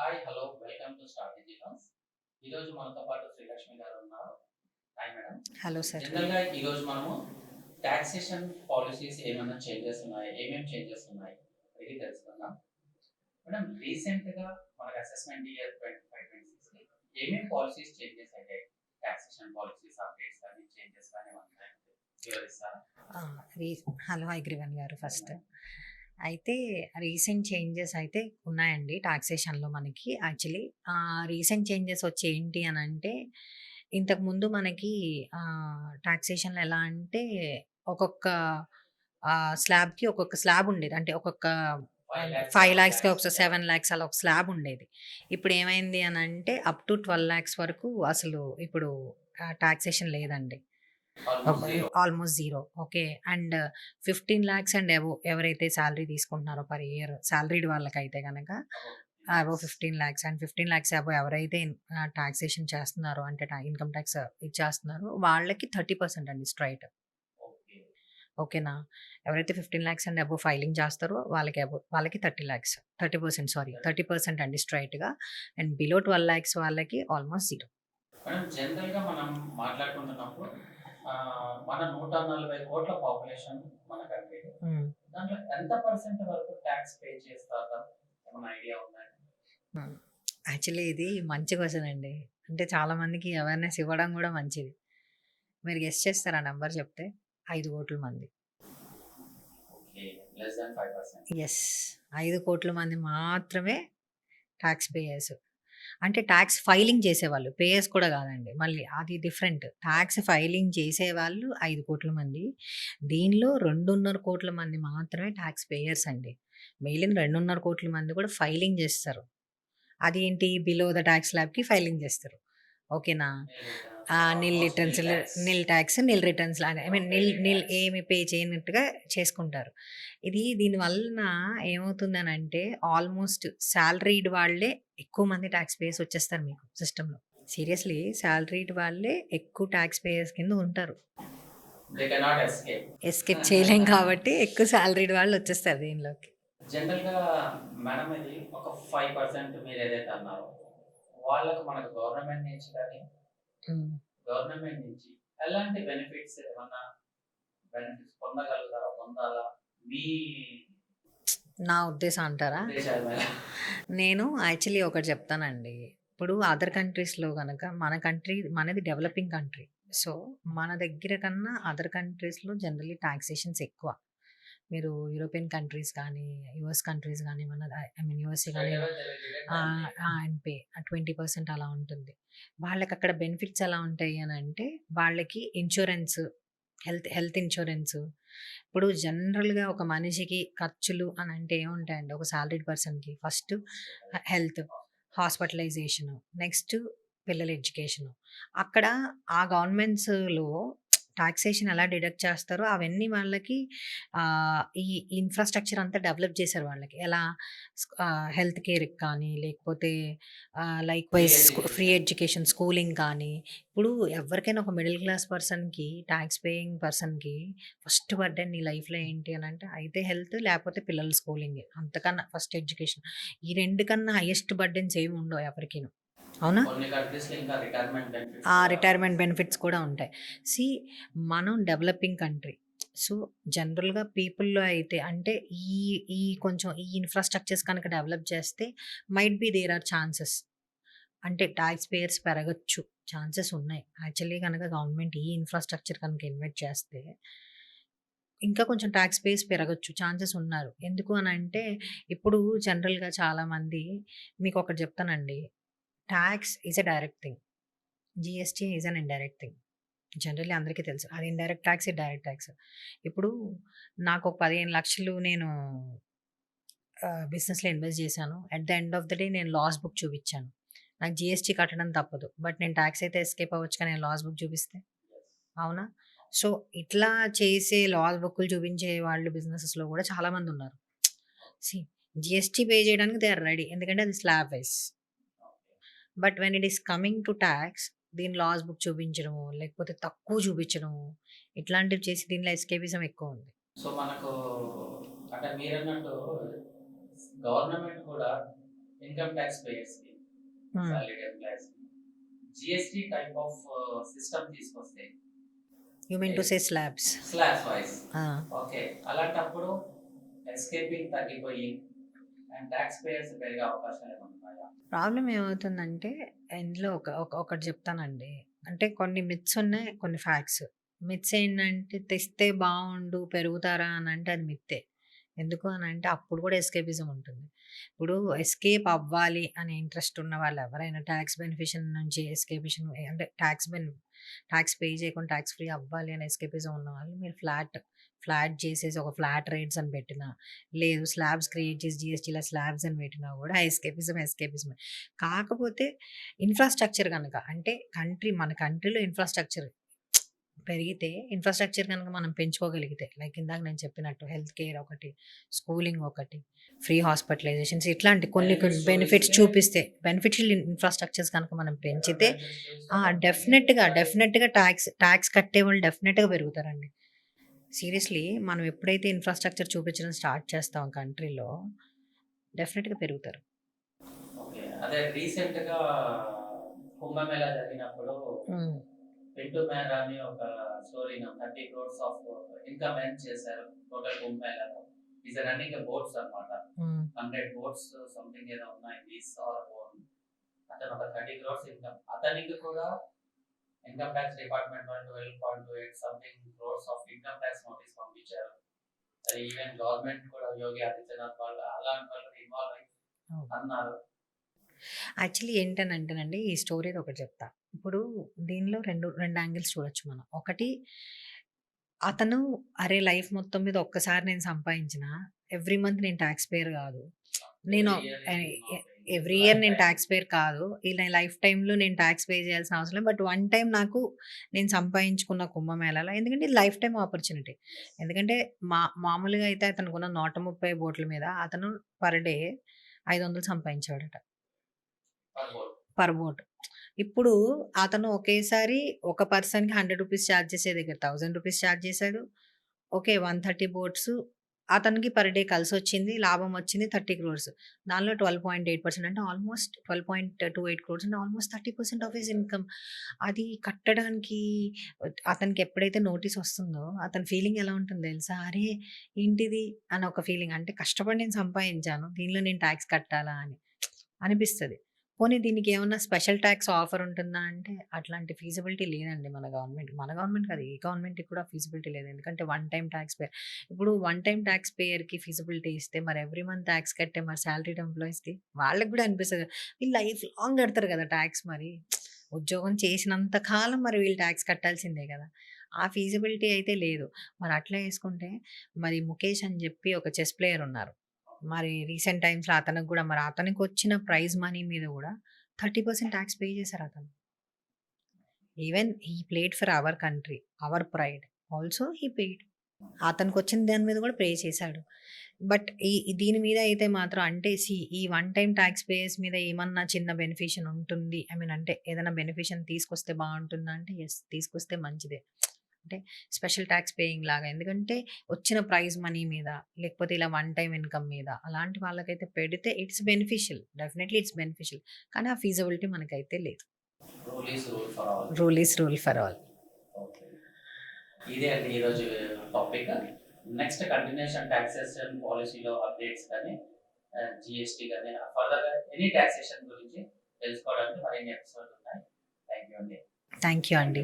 Hi hello welcome to strategy ఈ రోజు మనతో పాటు శ్రీలక్ష్మి గారు ఉన్నారు. Hi madam. Hello sir. జనరల్గా ఈ రోజు మనము టాక్సేషన్ పాలసీస్ ఏమైనా చేంజెస్ ఉన్నాయి? ఏమేమి చేంజెస్ ఉన్నాయి? ఇది తెలుసుకుందాం. మేడం రీసెంట్గా మనకు assessment year twenty five twenty ఏమేమి పాలసీస్ చేంజెస్ అయ్యాయి టాక్సేషన్ పాలసీస్ అప్డేట్స్ కానీ చేంజెస్ కానీ ఉన్నాయి? హలో అగ్రివన్ గారు ఫస్ట్. అయితే రీసెంట్ చేంజెస్ అయితే ఉన్నాయండి టాక్సేషన్లో మనకి. యాక్చువల్లీ రీసెంట్ చేంజెస్ వచ్చి ఏంటి అని అంటే ఇంతకు ముందు మనకి టాక్సేషన్లో ఎలా అంటే ఒక్కొక్క స్లాబ్కి ఒక్కొక్క స్లాబ్ ఉండేది. అంటే ఒక్కొక్క ఫైవ్ ల్యాక్స్కి ఒక సెవెన్ ల్యాక్స్ అలా ఒక స్లాబ్ ఉండేది. ఇప్పుడు ఏమైంది అని అంటే అప్ టు ట్వెల్వ్ ల్యాక్స్ వరకు అసలు ఇప్పుడు టాక్సేషన్ లేదండి. Almost zero okay and fifteen lakhs and above ఎవరైతే శాలరీ తీసుకుంటున్నారో పర్ ఇయర్ శాలరీడ్ వాళ్ళకైతే కనుక above fifteen lakhs and fifteen lakhs above ఎవరైతే టాక్సేషన్ చేస్తున్నారో అంటే ఇన్కమ్ ట్యాక్స్ ఇచ్చేస్తున్నారో వాళ్ళకి థర్టీ పర్సెంట్ అండి స్ట్రైట్ ఓకేనా ఎవరైతే fifteen lakhs and above filing చేస్తారో వాళ్ళకి అబో వాళ్ళకి thirty lakhs thirty percent sorry thirty percent అండి స్ట్రైట్గా అండ్ బిలో ట్వెల్వ్ ల్యాక్స్ వాళ్ళకి ఆల్మోస్ట్ జీరో మేడం జనరల్గా మనం మాట్లాడుకుంటున్నప్పుడు మన నూట నలభై కోట్ల పాపులేషన్ మన కంట్రీ దాంట్లో ఎంత పర్సెంట్ వరకు ట్యాక్స్ పే చేస్తారా ఏమైనా ఐడియా ఉందా? యాక్చువల్లీ ఇది మంచి క్వశ్చన్ అండి. అంటే చాలా మందికి అవేర్నెస్ ఇవ్వడం కూడా మంచిది. మీరు గెస్ట్ చేస్తారా నెంబర్ చెప్తే? ఐదు కోట్ల మంది. ఎస్ ఐదు కోట్ల మంది మాత్రమే ట్యాక్స్ పేయర్స్ అంటే ట్యాక్స్ ఫైలింగ్ చేసేవాళ్ళు. పేయర్స్ కూడా కాదండి. మళ్ళీ అది డిఫరెంట్. ట్యాక్స్ ఫైలింగ్ చేసేవాళ్ళు ఐదు కోట్ల మంది. దీనిలో రెండున్నర కోట్ల మంది మాత్రమే ట్యాక్స్ పేయర్స్ అండి. మిగిలిన రెండున్నర కోట్ల మంది కూడా ఫైలింగ్ చేస్తారు. అది ఏంటి బిలో ద ట్యాక్స్ ల్యాబ్కి ఫైలింగ్ చేస్తారు. ఓకేనా? Nil returns nil tax nil returns I mean nil nil ఏమి పే చేయనట్టుగా చేసుకుంటారు. ఇది దీని వలన ఏమవుతుందని అంటే ఆల్మోస్ట్ శాలరీడ్ వాళ్ళే ఎక్కువ మంది ట్యాక్స్ పేయర్స్ వచ్చేస్తారు మీకు సిస్టంలో. సీరియస్లీ శాలరీడ్ వాళ్ళే ఎక్కువ ట్యాక్స్ పేయర్స్ కింద ఉంటారు. ఎస్కేప్ చేయలేం కాబట్టి ఎక్కువ శాలరీడ్ వాళ్ళు వచ్చేస్తారు దీనిలోకి. జనరల్గా మేడం ఇది ఒక ఫైవ్ పర్సెంట్ మీరు ఏదైతే అన్నారో వాళ్ళకు మనకు గవర్నమెంట్ నుంచి కానీ గవర్నమెంట్ నుంచి ఎలాంటి బెనిఫిట్స్ ఏమన్నా బెనిఫిట్స్ పొందగలుగుతారా? పొందాలా? మీ నా ఉద్దేశం అంటారా? నేను యాక్చువల్లీ ఒకటి చెప్తానండి. ఇప్పుడు అదర్ కంట్రీస్లో కనుక మన కంట్రీ మనది డెవలపింగ్ కంట్రీ సో మన దగ్గర కన్నా అదర్ కంట్రీస్లో జనరల్లీ టాక్సేషన్స్ ఎక్కువ. మీరు యూరోపియన్ కంట్రీస్ కానీ యుఎస్ కంట్రీస్ కానీ మన ఐ మీన్ యూఎస్ఏ కానీ అండ్ పే ట్వంటీ పర్సెంట్ అలా ఉంటుంది. వాళ్ళకి అక్కడ బెనిఫిట్స్ ఎలా ఉంటాయి అని అంటే వాళ్ళకి ఇన్సూరెన్స్ హెల్త్ హెల్త్ ఇన్సూరెన్స్ ఇప్పుడు జనరల్గా ఒక మనిషికి ఖర్చులు అని అంటే ఏముంటాయండి? ఒక సాలరీడ్ పర్సన్కి ఫస్ట్ హెల్త్ హాస్పిటలైజేషన్ నెక్స్ట్ పిల్లల ఎడ్యుకేషన్ అక్కడ ఆ గవర్నమెంట్స్లో టాక్సేషన్ ఎలా డిడక్ట్ చేస్తారో అవన్నీ వాళ్ళకి ఈ ఇన్ఫ్రాస్ట్రక్చర్ అంతా డెవలప్ చేశారు వాళ్ళకి. ఎలా హెల్త్ కేర్కి కానీ లేకపోతే like wise free education schooling కానీ. ఇప్పుడు ఎవరికైనా ఒక మిడిల్ క్లాస్ పర్సన్కి ట్యాక్స్ పేయింగ్ పర్సన్కి ఫస్ట్ బర్డెన్ నీ లైఫ్లో ఏంటి అని అంటే అయితే హెల్త్ లేకపోతే పిల్లల స్కూలింగ్. అంతకన్నా ఫస్ట్ ఎడ్యుకేషన్. ఈ రెండు కన్నా హైయెస్ట్ బర్డెన్స్ ఏమి ఉండవు ఎవరికి అవునా? ఆ రిటైర్మెంట్ బెనిఫిట్స్ కూడా ఉంటాయి. సి మనం డెవలపింగ్ కంట్రీ సో జనరల్గా పీపుల్లో అయితే అంటే ఈ ఈ కొంచెం ఈ ఇన్ఫ్రాస్ట్రక్చర్స్ కనుక డెవలప్ చేస్తే might be there are chances అంటే ట్యాక్స్ పేయర్స్ పెరగచ్చు. ఛాన్సెస్ ఉన్నాయి. యాక్చువల్లీ కనుక గవర్నమెంట్ ఈ ఇన్ఫ్రాస్ట్రక్చర్ కనుక ఇన్వెస్ట్ చేస్తే ఇంకా కొంచెం ట్యాక్స్ పేస్ పెరగచ్చు. ఛాన్సెస్ ఉన్నారు. ఎందుకు అని అంటే ఇప్పుడు జనరల్గా చాలామంది మీకు ఒకటి చెప్తానండి. Tax is a direct thing GST is an indirect thing generally అందరికీ తెలుసు. అది ఇండైరెక్ట్ ట్యాక్స్ డైరెక్ట్ ట్యాక్స్ ఇప్పుడు నాకు ఒక పదిహేను లక్షలు నేను బిజినెస్లో ఇన్వెస్ట్ చేశాను. At the end of the day నేను లాస్ బుక్ చూపించాను. నాకు జిఎస్టీ కట్టడం తప్పదు. బట్ నేను ట్యాక్స్ అయితే ఎస్కేప్ అవ్వచ్చు కానీ నేను లాస్ బుక్ చూపిస్తే? అవునా? సో ఇట్లా చేసే లాస్ బుక్లు చూపించే వాళ్ళు బిజినెసెస్లో కూడా చాలామంది ఉన్నారు. సి జిఎస్టీ పే చేయడానికి దే ఆర్ రెడీ ఎందుకంటే అది slab wise but when it is coming to tax దీని లాస్ బుక్ చూపించడము లేకపోతే తక్కువ చూపించడము ఇట్లాంటివి చేసి దీనిలో ఎస్కేపిజం ఎక్కువ ఉంది. సో మనకు అంటే మీరు అన్నట్టు గవర్నమెంట్ కూడా income tax పేయర్స్కి salary employees GST type of system తీసుకొస్తే. You mean to say slabs. Slabs wise. Okay. అలాంటప్పుడు ఎస్కేపింగ్ తగ్గిపోయి ప్రాబ్లం ఏమవుతుందంటే ఇందులో ఒక ఒక ఒకటి చెప్తానండి. అంటే కొన్ని మిత్స్ ఉన్నాయి కొన్ని ఫ్యాక్ట్స్ మిత్స్ ఏంటంటే తెస్తే బాగుండు పెరుగుతారా అని అంటే అది మిత్తే ఎందుకు అని అంటే అప్పుడు కూడా ఎస్కేపిజం ఉంటుంది. ఇప్పుడు ఎస్కేప్ అవ్వాలి అనే ఇంట్రెస్ట్ ఉన్న వాళ్ళు ఎవరైనా ట్యాక్స్ బెనిఫిషన్ నుంచి ఎస్కేపిషన్ అంటే ట్యాక్స్ బెన్ ట్యాక్స్ పే చేయకుండా ట్యాక్స్ ఫ్రీ అవ్వాలి అని ఎస్కేపిజం ఉన్న వాళ్ళు మీరు ఫ్లాట్ ఫ్లాట్ చేసేసి ఒక ఫ్లాట్ రేట్స్ అని పెట్టినా లేదు స్లాబ్స్ క్రియేట్ చేసి జిఎస్టీలో స్లాబ్స్ అని పెట్టినా కూడా ఎస్కేపిజం ఎస్కేపిజం కాకపోతే ఇన్ఫ్రాస్ట్రక్చర్ కనుక అంటే కంట్రీ మన కంట్రీలో ఇన్ఫ్రాస్ట్రక్చర్ పెరిగితే ఇన్ఫ్రాస్ట్రక్చర్ కనుక మనం పెంచుకోగలిగితే లైక్ ఇందాక నేను చెప్పినట్టు హెల్త్ కేర్ ఒకటి స్కూలింగ్ ఒకటి ఫ్రీ హాస్పిటలైజేషన్స్ ఇట్లాంటి కొన్ని కొన్ని బెనిఫిట్స్ చూపిస్తే బెనిఫిషియల్ ఇన్ఫ్రాస్ట్రక్చర్స్ కనుక మనం పెంచితే డెఫినెట్గా డెఫినెట్గా ట్యాక్స్ ట్యాక్స్ కట్టే వాళ్ళు డెఫినెట్గా పెరుగుతారండి. సీరియస్లీ మనం ఎప్పుడైతే ఇన్ఫ్రాస్ట్రక్చర్ చూపించడం స్టార్ట్ చేస్తాం కంట్రీలో డెఫినెట్గా పెరుగుతారు. ఓకే. అదే రీసెంట్గా కుంభమేళా జరిగినప్పుడు పింటూ మేరా అని ఒక story thirty crores of income earn చేశారు టోటల్ కుంభమేళాలో. ఈజ్ రన్నింగ్ బోట్స్ అన్నమాట. ఉమ్, హండ్రెడ్ బోట్స్ సంథింగ్ ఏదో ఉన్నాయి. దీస్ ఆర్ ఓన్ అతను ఒక థర్టీ క్రోర్స్ ఇన్కమ్. అతనికి కూడా ఇన్కమ్ ట్యాక్స్ డిపార్ట్మెంట్ వాళ్ళు twelve point two eight something crores of income tax notice పంపించారు. అది ఈవెన్ గవర్నమెంట్ కూడా యోగి ఆదిత్యనాథ్ వాళ్ళు అలాంటి వాళ్ళు ఇన్వాల్వ్ అయ్యి. అన్నారు. యాక్చువల్లీ ఏంటనంటేనండి ఈ స్టోరీ ఒకటి చెప్తా. ఇప్పుడు దీనిలో రెండు రెండు యాంగిల్స్ చూడొచ్చు మనం. ఒకటి అతను అరే లైఫ్ మొత్తం మీద ఒక్కసారి నేను సంపాదించిన ఎవ్రీ మంత్ నేను ట్యాక్స్ పేర్ కాదు నేను ఎవ్రీ ఇయర్ నేను ట్యాక్స్ పేర్ కాదు. ఇలా లైఫ్ టైంలో నేను ట్యాక్స్ పే చేయాల్సిన అవసరం లేదు. బట్ వన్ టైం నాకు నేను సంపాదించుకున్న కుంభమేళాలో ఎందుకంటే ఇది లైఫ్ టైం ఆపర్చునిటీ. ఎందుకంటే మా మామూలుగా అయితే అతనికి ఉన్న నూట ముప్పై బోట్ల మీద అతను పర్ డే ఐదు వందలు సంపాదించాడట. Per boat. ఇప్పుడు అతను ఒకేసారి ఒక పర్సన్కి హండ్రెడ్ రూపీస్ ఛార్జ్ చేసే దగ్గర థౌజండ్ రూపీస్ ఛార్జ్ చేశాడు. ఓకే వన్ థర్టీ బోట్స్ అతనికి పర్ డే కలిసి వచ్చింది లాభం వచ్చింది థర్టీ క్రోర్స్. దానిలో ట్వెల్వ్ పాయింట్ ఎయిట్ పర్సెంట్ అంటే almost twelve point two eight crores అంటే almost thirty percent of his income. అది కట్టడానికి అతనికి ఎప్పుడైతే నోటీస్ వస్తుందో అతని ఫీలింగ్ ఎలా ఉంటుంది తెలుసా? అరే ఏంటిది? అని ఒక ఫీలింగ్. అంటే కష్టపడి నేను సంపాదించాను దీనిలో నేను ట్యాక్స్ కట్టాలా అని. అనిపిస్తుంది. పోనీ దీనికి ఏమన్నా స్పెషల్ ట్యాక్స్ ఆఫర్ ఉంటుందా అంటే అట్లాంటి ఫీజిబిలిటీ లేదండి మన గవర్నమెంట్. మన గవర్నమెంట్ కాదు ఏ గవర్నమెంట్కి కూడా ఫీజిబిలిటీ లేదు. ఎందుకంటే వన్ టైం ట్యాక్స్ పేయర్ ఇప్పుడు వన్ టైం ట్యాక్స్ పేయర్కి ఫీజిబిలిటీ ఇస్తే మరి ఎవ్రీ మంత్ ట్యాక్స్ కట్టే మరి శాలరీడ్ ఎంప్లాయీస్కి వాళ్ళకి కూడా అనిపిస్తుంది వీళ్ళు లైఫ్ లాంగ్ కడతారు కదా ట్యాక్స్ మరి. ఉద్యోగం చేసినంత కాలం మరి వీళ్ళు ట్యాక్స్ కట్టాల్సిందే కదా. ఆ ఫీజిబిలిటీ అయితే లేదు. మరి అట్లా వేసుకుంటే మరి ముఖేష్ అని చెప్పి ఒక చెస్ ప్లేయర్ ఉన్నారు. మరి రీసెంట్ టైమ్స్లో అతనికి కూడా మరి అతనికి వచ్చిన ప్రైజ్ మనీ మీద కూడా థర్టీ పర్సెంట్ ట్యాక్స్ పే చేశారు అతను. Even he played for our country our pride also he paid అతనికి వచ్చిన దాని మీద కూడా పే చేశాడు. బట్ ఈ దీని మీద అయితే మాత్రం అంటే సి ఈ వన్ టైం ట్యాక్స్ పేయర్స్ మీద ఏమన్నా చిన్న బెనిఫిషన్ ఉంటుంది? ఐ మీన్ అంటే ఏదైనా బెనిఫిషన్ తీసుకొస్తే బాగుంటుందా అంటే ఎస్ తీసుకొస్తే మంచిదే. అంటే స్పెషల్ ట్యాక్స్ పేయింగ్ లాగా. ఎందుకంటే వచ్చిన ప్రైజ్ మనీ మీద లేకపోతే ఇలా వన్ టైం ఇన్కమ్ మీద అలాంటి వాళ్ళకైతే పెడితే it's beneficial. Definitely it's beneficial. కానీ ఆ ఫీజిబిలిటీ మనకైతే లేదు. Rule is rule for all ఇదే అండి ఈరోజు టాపిక్ నెక్స్ట్ కంటిన్యూషన్ టాక్సేషన్ పాలసీలో అప్డేట్స్ కానీ జిఎస్టీ కానీ ఫర్దర్గా ఎనీ టాక్సేషన్ గురించి తెలుసుకోవడానికి మరిన్ని ఎపిసోడ్ ఉన్నాయి. థ్యాంక్ యూ అండి. థ్యాంక్ యూ అండి.